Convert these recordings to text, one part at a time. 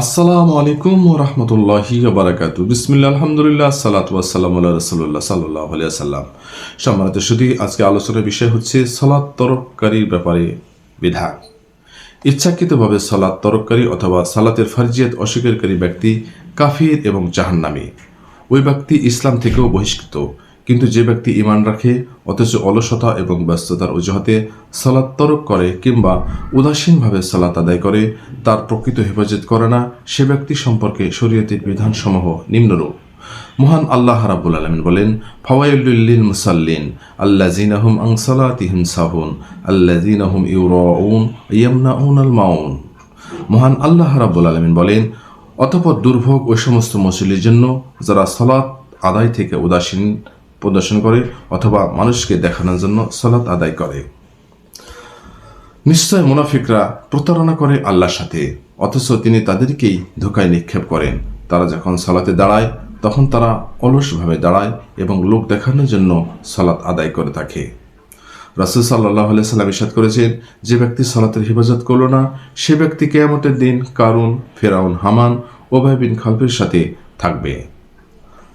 আসসালামু আলাইকুম রহমতুল্লাহি বারাকাতু বিসমিল্লা আলহামদুলিল্লাহ সালাত ওয়াসালাম আল্লাহ রসুল্লাহ সাল্লাহ সাল্লাম সম্মানিত শুধু আজকে আলোচনার বিষয় হচ্ছে সলাৎ তরককারীর ব্যাপারে বিধান। ইচ্ছাকৃতভাবে সালাত তরককারী অথবা সালাতের ফার্জিয়াত অস্বীকারী ব্যক্তি কাফির এবং জাহান্নামী। ওই ব্যক্তি ইসলাম থেকেও বহিষ্কৃত। কিন্তু যে ব্যক্তি ইমান রাখে, অথচ অলসতা এবং ব্যস্ততার অজুহাতে সালাত তরক করে কিংবা উদাসীনভাবে সালাত আদায় করে, তার প্রকৃত হেফাজত করে না সে ব্যক্তি সম্পর্কে শরীয়তের বিধানসমূহ নিম্নরূপ। মহান আল্লাহ রাব্বুল আলমিন বলেন ফাওয়াইলুল্লিল মুসাল্লিন আল্লাহ জিনাহুম আং সালাতিহিম সাহুন আল্লাহ জিনাহুম ইউরাউন ইয়ামনাউন আল মাউন। মহান আল্লাহ রাব্বুল আলমিন বলেন, অতপর দুর্ভোগ ওই সমস্ত মুসলির জন্য যারা সলাৎ আদায় থেকে উদাসীন প্রদর্শন করে অথবা মানুষকে দেখানোর জন্য সলাৎ আদায় করে। নিশ্চয় মুনাফিকরা প্রতারণা করে আল্লাহর সাথে, অথচ তিনি তাদেরকেই ধোকায় নিক্ষেপ করেন। তারা যখন সালাতে দাঁড়ায়, তখন তারা অলসভাবে দাঁড়ায় এবং লোক দেখানোর জন্য সালাত আদায় করে থাকে। রাসুল সাল্লাহ সাল্লাম ইসাদ করেছেন, যে ব্যক্তি সালাতের হেফাজত করল না, সে ব্যক্তি কেয়ামতের দিন কারুন, ফেরাউন, হামান, ওবাই বিন খালফের সাথে থাকবে।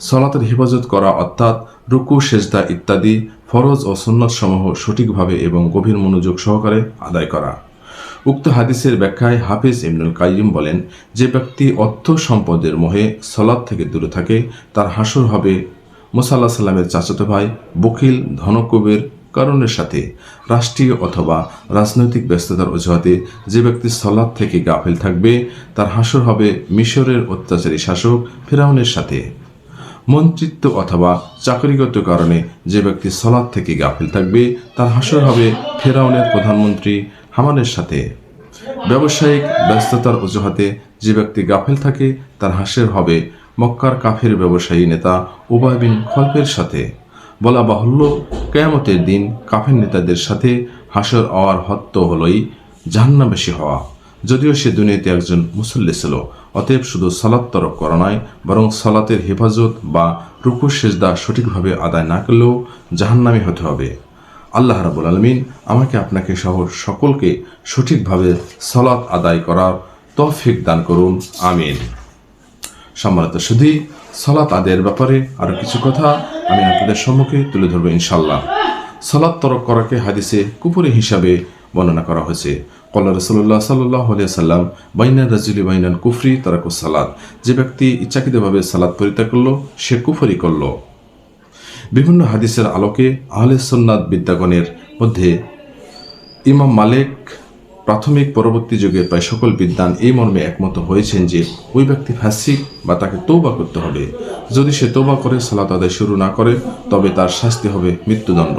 সলাতের হেফাজত করা অর্থাৎ রুকু, সেজদা ইত্যাদি ফরজ ও সুন্নত সমূহ সঠিকভাবে এবং গভীর মনোযোগ সহকারে আদায় করা। উক্ত হাদিসের ব্যাখ্যায় হাফিজ ইমনুল কাইম বলেন, যে ব্যক্তি অর্থ সম্পদের মোহে সলাদ থেকে দূরে থাকে, তার হাসর হবে মুসাল্লাহ সাল্লামের চাচাতো ভাই, বকিল, ধনকবের কারণের সাথে, রাষ্ট্রীয় অথবা রাজনৈতিক ব্যস্ততার অজুহাতে যে ব্যক্তি সলাদ থেকে গাফিল থাকবে, তার হাসর হবে মিশরের অত্যাচারী শাসক ফেরাউনের সাথে। মন্ত্রিত্ব অথবা চাকরিগত কারণে যে ব্যক্তি সলাদ থেকে গাফিল থাকবে, তার হাসর হবে ফেরাউনের প্রধানমন্ত্রী হামানের সাথে। ব্যবসায়িক ব্যস্ততার অজুহাতে যে ব্যক্তি গাফিল থাকে, তার হাসের হবে মক্কার কাফের ব্যবসায়ী নেতা উবায় বিন খলফের সাথে। বলা বাহুল্য, কেয়ামতের দিন কাফের নেতাদের সাথে হাসর হওয়ার হত্য হলই জাহান্নাবেশী হওয়া। যদিও সে দুনিয়াতে একজন মুসল্লি ছিল, অতএব শুধু সালাত তরক করা নয় বরং সালাতের হেফাজত বা রুকু সেজদা সঠিকভাবে আদায় না করলেও জাহান্নামি হতে হবে। আল্লাহ রাবুল আলমিন আমাকে আপনাকে সহ সকলকে সঠিকভাবে সালাত আদায় করার তৌফিক দান করুন, আমিন। সম্মানিত শুধু সালাত আদায়ের ব্যাপারে আরও কিছু কথা আমি আপনাদের সম্মুখে তুলে ধরবো ইনশাল্লাহ সালাত তরক করাকে হাদিসে কুপুরি হিসাবে বর্ণনা করা হয়েছে। কল্লা রসল্লাহ সাল্লাহ আলিয়া সাল্লাম বাইনার রাজুলি বাইনান কুফরি তারাকু সালাদ যে ব্যক্তি ইচ্ছাকৃতভাবে সালাদ পরিত্যাগ করল, সে কুফরি করল। বিভিন্ন হাদিসের আলোকে আহলে সন্ন্যাদ বিদ্যাগণের মধ্যে ইমাম মালেক প্রাথমিক পরবর্তী যুগের প্রায় সকল বিদ্যান এই মর্মে একমত হয়েছেন যে, ওই ব্যক্তি ফ্যাসিক বা তাকে তৌবা করতে হবে। যদি সে তৌবা করে, সালাত আদায় শুরু না করে, তবে তার শাস্তি হবে মৃত্যুদণ্ড।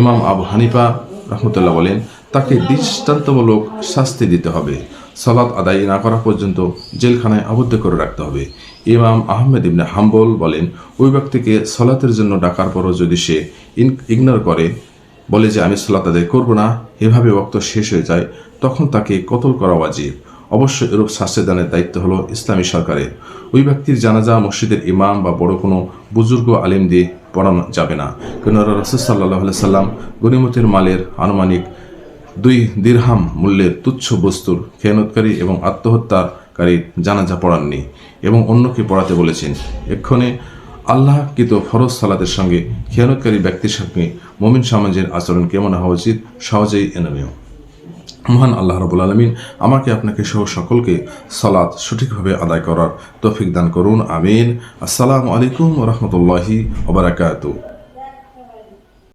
ইমাম আবু হানিফা রহমতুল্লাহ বলেন তাকে দৃষ্টান্তমূলক শাস্তি দিতে হবে। সালাত আদায় না করা পর্যন্ত জেলখানায় আবদ্ধ করে রাখতে হবে। ইমাম আহমেদ ইবনে হাম্বল বলেন, ওই ব্যক্তিকে সলাতের জন্য ডাকার পরও যদি সে ইগনোর করে, বলে যে আমি সলাত আদায় করব না, এভাবে বক্ত শেষ হয়ে যায়, তখন তাকে কতল করা ওয়াজিব। অবশ্য এরূপ দানের দায়িত্ব হলো ইসলামী সরকারের। ওই ব্যক্তির জানাজা, মসজিদের ইমাম বা বড় কোনো বুজুর্গ আলিম দিয়ে পড়ানো যাবে না। কেননা রসুল সাল্লাহ সাল্লাম গনিমতের মালের আনুমানিক দুই দীর্হাম মূল্যের তুচ্ছ বস্তুর খেয়ানতকারী এবং আত্মহত্যাকারী জানাজা পড়াননি এবং অন্যকে পড়াতে বলেছেন। এক্ষণে আল্লাহকৃত ফরজ সালাতের সঙ্গে খেয়ানতকারী ব্যক্তির সঙ্গে মমিন সমাজের আচরণ কেমন হওয়া উচিত সহজেই এনেমেয় মহান আল্লাহ রবুল আলমিন আমাকে আপনাকে সহ সকলকে সালাত সঠিকভাবে আদায় করার তৌফিক দান করুন, আমিন। আসসালামু আলাইকুম রহমতুল্লাহি ওবরাকাতু